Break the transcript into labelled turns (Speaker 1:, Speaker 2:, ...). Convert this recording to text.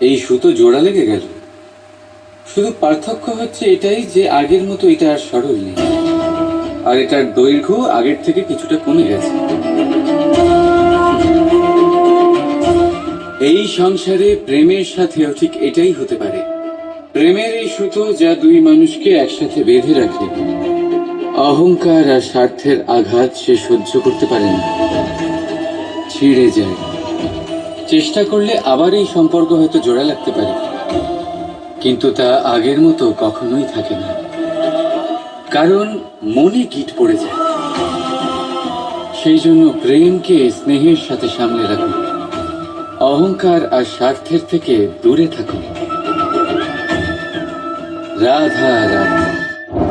Speaker 1: এই সুতো জোড়া লেগে গেল। শুধু পার্থক্য হচ্ছে এটাই যে আগের মতো এটা আর সরল নেই। আর এটার দৈর্ঘ্য আগের থেকে কিছুটা কমে গেছে। এই সংসারে প্রেমের সাথেও ঠিক এটাই হতে পারে। প্রেমের এই সুতো যা দুই মানুষকে একসাথে বেঁধে রাখে। অহংকার আর স্বার্থের আঘাত সে সহ্য করতে পারে না। ছিঁড়ে যায়। চেষ্টা করলে আবার এই সম্পর্ক হয়তো জোড়া লাগতে পারে। কিন্তু তা আগের মতো কখনোই থাকে না। কারণ মনে গিট পড়ে যায়। সেই জন্য প্রেমকে স্নেহের সাথে সামলে রাখুন। অহংকার আর স্বার্থের থেকে দূরে থাকুন। রাধা রাধা।